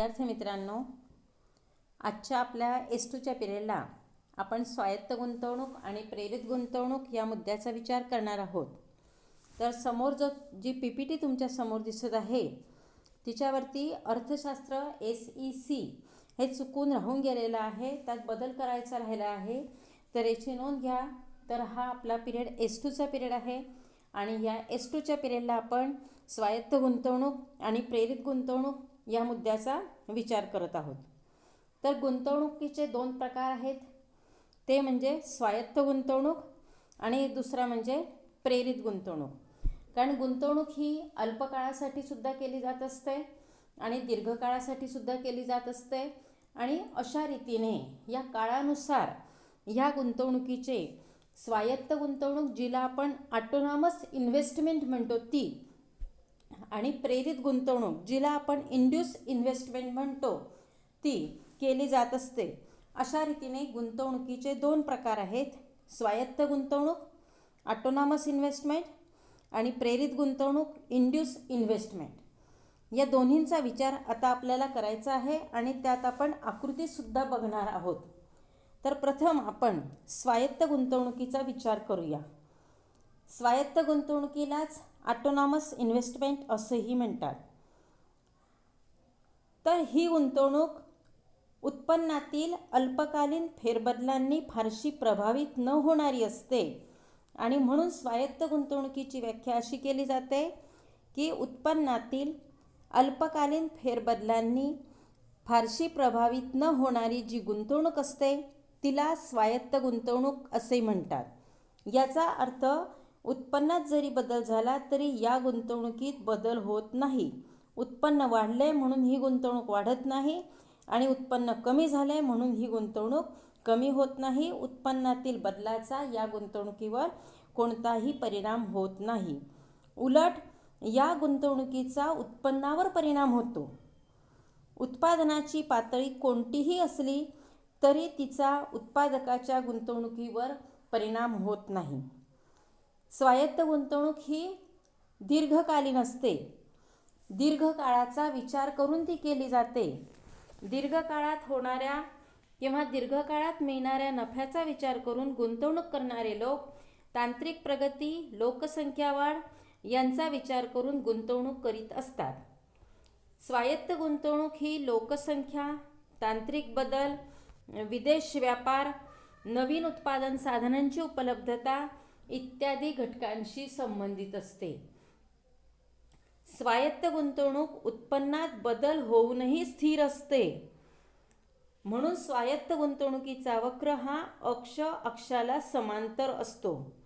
विद्यार्थी मित्रांनो आजच्या आपल्या एस टूच्या पिरियडला आपण स्वायत्त गुंतवणूक आणि प्रेरित गुंतवणूक या मुद्द्याचा विचार करणार आहोत. तर समोर जो जी पी पी टी तुमच्यासमोर दिसत आहे तिच्यावरती अर्थशास्त्र एस ई सी हे चुकून राहून गेलेलं आहे त्यात बदल करायचा राहिला आहे. तर याची नोंद घ्या. तर हा आपला पिरियड एस टूचा पिरियड आहे आणि या एस टूच्या पिरियडला आपण स्वायत्त गुंतवणूक आणि प्रेरित गुंतवणूक या मुद्द्याचा विचार करत आहोत. तर गुंतवणुकीचे दोन प्रकार आहेत. ते म्हणजे स्वायत्त गुंतवणूक आणि दुसरा म्हणजे प्रेरित गुंतवणूक. कारण गुंतवणूक ही अल्पकाळासाठी सुद्धा केली जात असते आणि दीर्घकाळासाठी सुद्धा केली जात असते आणि अशा रीतीने या काळानुसार ह्या गुंतवणुकीचे स्वायत्त गुंतवणूक जिला आपण ऑटोनॉमस इन्व्हेस्टमेंट म्हणतो ती आणि प्रेरित गुंतवणूक जिला आपण इंड्यूस इन्व्हेस्टमेंट म्हणतो ती केली जात असते. अशा रीतीने गुंतवणुकीचे दोन प्रकार आहेत. स्वायत्त गुंतवणूक ऑटोनॉमस इन्व्हेस्टमेंट आणि प्रेरित गुंतवणूक इंड्यूस इन्व्हेस्टमेंट. या दोन्हींचा विचार आता आपल्याला करायचा आहे आणि त्यात आपण आकृतीसुद्धा बघणार आहोत. तर प्रथम आपण स्वायत्त गुंतवणुकीचा विचार करूया. स्वायत्त गुंतवणुकीलाच ॲटोनॉमस इन्व्हेस्टमेंट असंही म्हणतात. तर ही गुंतवणूक उत्पन्नातील अल्पकालीन फेरबदलांनी फारशी प्रभावित न होणारी असते आणि म्हणून स्वायत्त गुंतवणुकीची व्याख्या अशी केली जाते की उत्पन्नातील अल्पकालीन फेरबदलांनी फारशी प्रभावित न होणारी जी गुंतवणूक असते तिला स्वायत्त गुंतवणूक असे म्हणतात. याचा अर्थ उत्पन्नात जरी बदल झाला तरी या गुंतवणुकीत बदल होत नाही. उत्पन्न वाढले म्हणून ही गुंतवणूक वाढत नाही आणि उत्पन्न कमी झाले म्हणून ही गुंतवणूक कमी होत नाही. उत्पन्नातील बदलाचा या गुंतवणुकीवर कोणताही परिणाम होत नाही. उलट या गुंतवणुकीचा उत्पन्नावर परिणाम होतो. उत्पादनाची पातळी कोणतीही असली तरी तिचा उत्पादकाच्या गुंतवणुकीवर परिणाम होत नाही. स्वायत्त गुंतवणूक ही दीर्घकालीन असते. दीर्घकाळाचा विचार करून ती केली जाते. दीर्घकाळात होणाऱ्या किंवा दीर्घकाळात मिळणाऱ्या नफ्याचा विचार करून गुंतवणूक करणारे लोक तांत्रिक प्रगती लोकसंख्या वाढ यांचा विचार करून गुंतवणूक करीत असतात. स्वायत्त गुंतवणूक ही लोकसंख्या तांत्रिक बदल विदेश व्यापार नवीन उत्पादन साधनांची उपलब्धता इत्यादी घटकांशी संबंधित असते. स्वायत्त गुंतवणूक उत्पन्नात बदल होऊनही स्थिर असते. म्हणून स्वायत्त गुंतवणुकीचा वक्र हा अक्ष अक्षाला समांतर असतो.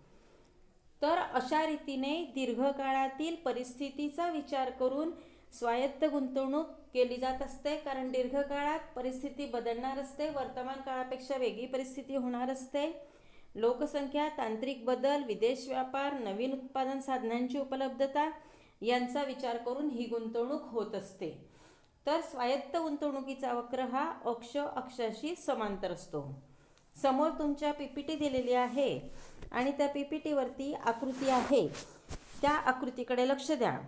तर अशा रीतीने दीर्घकाळातील परिस्थितीचा विचार करून स्वायत्त गुंतवणूक केली जात असते. कारण दीर्घकाळात परिस्थिती बदलणार असते. वर्तमान काळापेक्षा वेगळी परिस्थिती होणार असते. लोकसंख्या तांत्रिक बदल विदेश व्यापार नवीन उत्पादन साधनांची उपलब्धता यांचा विचार करून ही गुंतवणूक होत असते. तर स्वायत्त गुंतवणुकीचा वक्र हा अक्ष अक्षाशी समांतर असतो. समोर तुमच्या पी पी टी दिलेली आहे आणि त्या पी पी टीवरती आकृती आहे. त्या आकृतीकडे लक्ष द्या.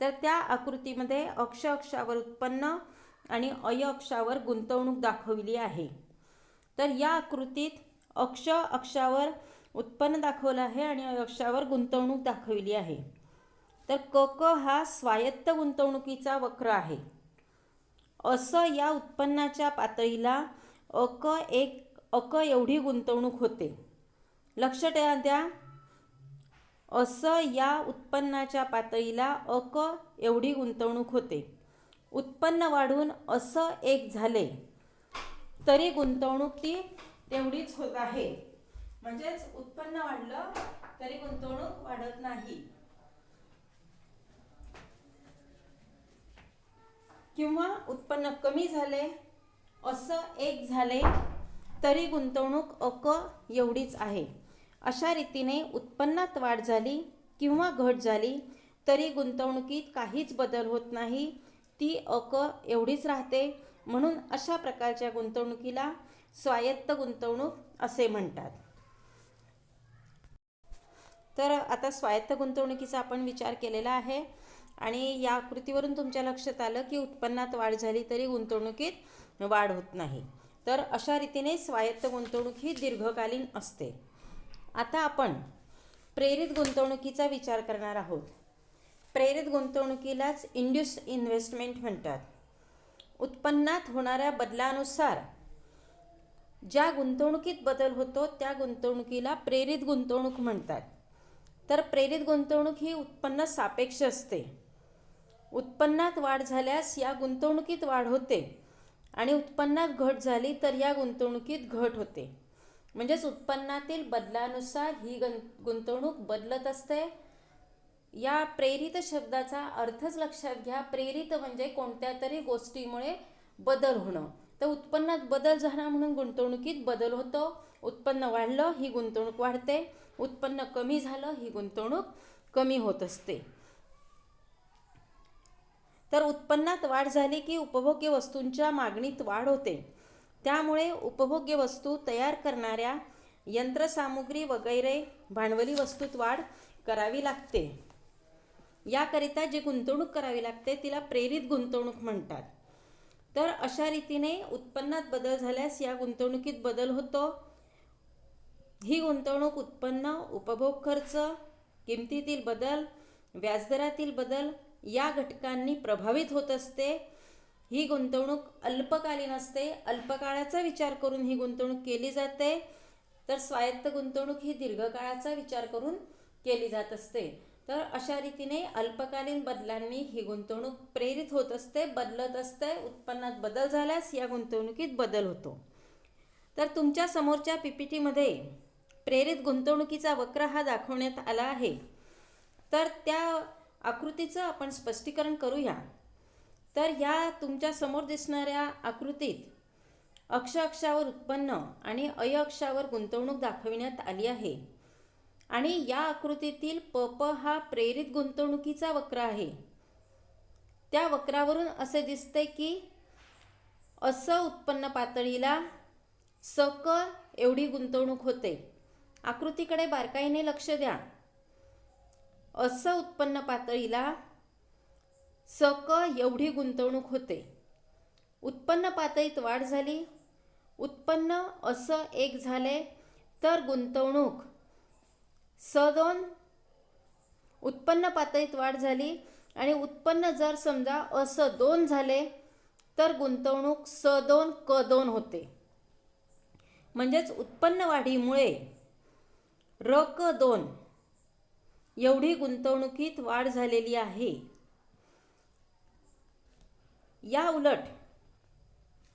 तर त्या आकृतीमध्ये अक्ष अक्षावर उत्पन्न आणि अय अक्षावर गुंतवणूक दाखवली आहे. तर या आकृतीत अक्ष अक्षावर उत्पन्न दाखवलं आहे आणि अक्षावर गुंतवणूक दाखवली आहे. तर क क हा स्वायत्त गुंतवणुकीचा वक्र आहे. असं या उत्पन्नाच्या पातळीला अक एक अक एवढी गुंतवणूक होते. लक्ष द्या द्या. असं या उत्पन्नाच्या पातळीला अक एवढी गुंतवणूक होते. उत्पन्न वाढून असं एक झाले. तरी गुंतवणूक ती तेवढीच होत आहे. म्हणजेच उत्पन्न वाढलं तरी गुंतवणूक वाढत नाही. किंवा उत्पन्न कमी झाले असं एक झाले तरी गुंतवणूक अक एवढीच आहे. अशा रीतीने उत्पन्नात वाढ झाली किंवा घट झाली तरी गुंतवणुकीत काहीच बदल होत नाही. ती अक एवढीच राहते. म्हणून अशा प्रकारच्या गुंतवणुकीला स्वायत्त गुंतवणूक असे म्हणतात. तर आता स्वायत्त गुंतवणुकीचा आपण विचार केलेला आहे आणि या आकृतीवरून तुमच्या लक्षात आलं की उत्पन्नात वाढ झाली तरी गुंतवणुकीत वाढ होत नाही. तर अशा रीतीने स्वायत्त गुंतवणूक ही दीर्घकालीन असते. आता आपण प्रेरित गुंतवणुकीचा विचार करणार आहोत. प्रेरित गुंतवणुकीलाच इंड्युस इन्व्हेस्टमेंट म्हणतात. उत्पन्नात होणाऱ्या बदलानुसार ज्या गुंतवणुकीत बदल होतो त्या गुंतवणुकीला प्रेरित गुंतवणूक म्हणतात. तर प्रेरित गुंतवणूक ही उत्पन्न सापेक्ष असते. उत्पन्नात वाढ झाल्यास या गुंतवणुकीत वाढ होते आणि उत्पन्नात घट झाली तर या गुंतवणुकीत घट होते. म्हणजेच उत्पन्नातील बदलानुसार ही गं गुंतवणूक बदलत असते या प्रेरित शब्दाचा अर्थच लक्षात घ्या. प्रेरित म्हणजे कोणत्या तरी गोष्टीमुळे बदल होणं. तर उत्पन्नात बदल झाला म्हणून गुंतवणुकीत बदल होतो. उत्पन्न वाढलं ही गुंतवणूक वाढते. उत्पन्न कमी झालं ही गुंतवणूक कमी होत असते. तर उत्पन्नात वाढ झाली की उपभोग्य वस्तूंच्या मागणीत वाढ होते. त्यामुळे उपभोग्य वस्तू तयार करणाऱ्या यंत्रसामुग्री वगैरे भांडवली वस्तूत वाढ करावी लागते. याकरिता जी गुंतवणूक करावी लागते तिला प्रेरित गुंतवणूक म्हणतात. तर अशा रीतीने उत्पन्नात बदल झाल्यास या गुंतवणुकीत बदल होतो. ही गुंतवणूक उत्पन्न उपभोग खर्च किमतीतील बदल व्याजदरातील बदल या घटकांनी प्रभावित होत असते. ही गुंतवणूक अल्पकालीन असते. अल्पकाळाचा विचार करून ही गुंतवणूक केली जाते. तर स्वायत्त गुंतवणूक ही दीर्घकाळाचा विचार करून केली जात असते. तर अशा रीतीने अल्पकालीन बदलांनी ही गुंतवणूक प्रेरित होत असते बदलत असते उत्पन्नात बदल झाल्यास या गुंतवणुकीत बदल होतो. तर तुमच्या समोरच्या पी पी टीमध्ये प्रेरित गुंतवणुकीचा वक्र हा दाखवण्यात आला आहे. तर त्या आकृतीचं आपण स्पष्टीकरण करूया. तर ह्या तुमच्यासमोर दिसणाऱ्या आकृतीत अक्ष अक्षावर उत्पन्न आणि अय अक्षावर गुंतवणूक दाखविण्यात आली आहे. आणि या आकृतीतील पप हा प्रेरित गुंतवणुकीचा वक्र आहे. त्या वक्रावरून असे दिसते की असं उत्पन्न पातळीला सक एवढी गुंतवणूक होते. आकृतीकडे बारकाईने लक्ष द्या. असं उत्पन्न पातळीला सक एवढी गुंतवणूक होते. उत्पन्न पातळीत वाढ झाली. उत्पन्न असं एक झाले तर गुंतवणूक स दोन उत्पन्न पातळीत वाढ झाली आणि उत्पन्न जर समजा असं दोन झाले तर गुंतवणूक स दोन क दोन होते. म्हणजेच उत्पन्न वाढीमुळे र क दोन एवढी गुंतवणुकीत वाढ झालेली आहे. या उलट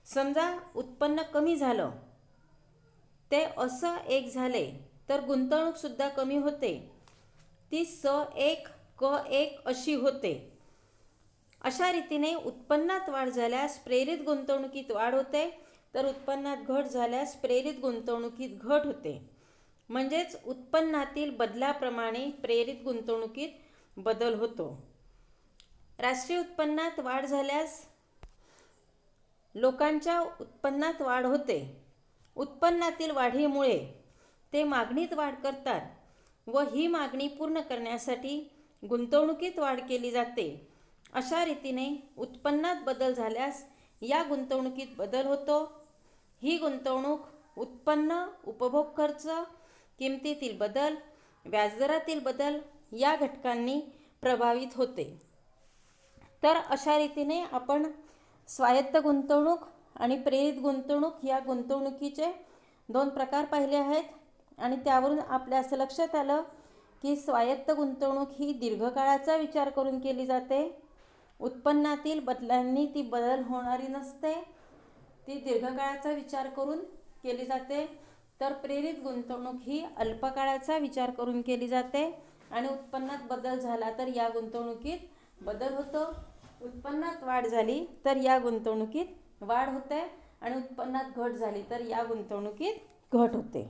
समजा उत्पन्न कमी झालं ते असं एक झाले तर गुंतवणूकसुद्धा कमी होते. ती स एक क एक अशी होते. अशा रीतीने उत्पन्नात वाढ झाल्यास प्रेरित गुंतवणुकीत वाढ होते. तर उत्पन्नात घट झाल्यास प्रेरित गुंतवणुकीत घट होते. म्हणजेच उत्पन्नातील बदलाप्रमाणे प्रेरित गुंतवणुकीत बदल होतो. राष्ट्रीय उत्पन्नात वाढ झाल्यास लोकांच्या उत्पन्नात वाढ होते. उत्पन्नातील वाढीमुळे ते मागणीत वाढ करतात व ही मागणी पूर्ण करण्यासाठी गुंतवणुकीत वाढ केली जाते. अशा रीतीने उत्पन्नात बदल झाल्यास या गुंतवणुकीत बदल होतो. ही गुंतवणूक उत्पन्न उपभोग खर्च किमतीतील बदल व्याजदरातील बदल या घटकांनी प्रभावित होते. तर अशा रीतीने आपण स्वायत्त गुंतवणूक आणि प्रेरित गुंतवणूक या गुंतवणुकीचे दोन प्रकार पाहिले आहेत. आणि त्यावरून आपल्या असं लक्षात आलं की स्वायत्त गुंतवणूक ही दीर्घकाळाचा विचार करून केली जाते. उत्पन्नातील बदलांनी ती बदल होणारी नसते. ती दीर्घकाळाचा विचार करून केली जाते. तर प्रेरित गुंतवणूक ही अल्पकाळाचा विचार करून केली जाते. आणि उत्पन्नात बदल झाला तर या गुंतवणुकीत बदल होतो. उत्पन्नात वाढ झाली तर या गुंतवणुकीत वाढ होते. आणि उत्पन्नात घट झाली तर या गुंतवणुकीत घट होते.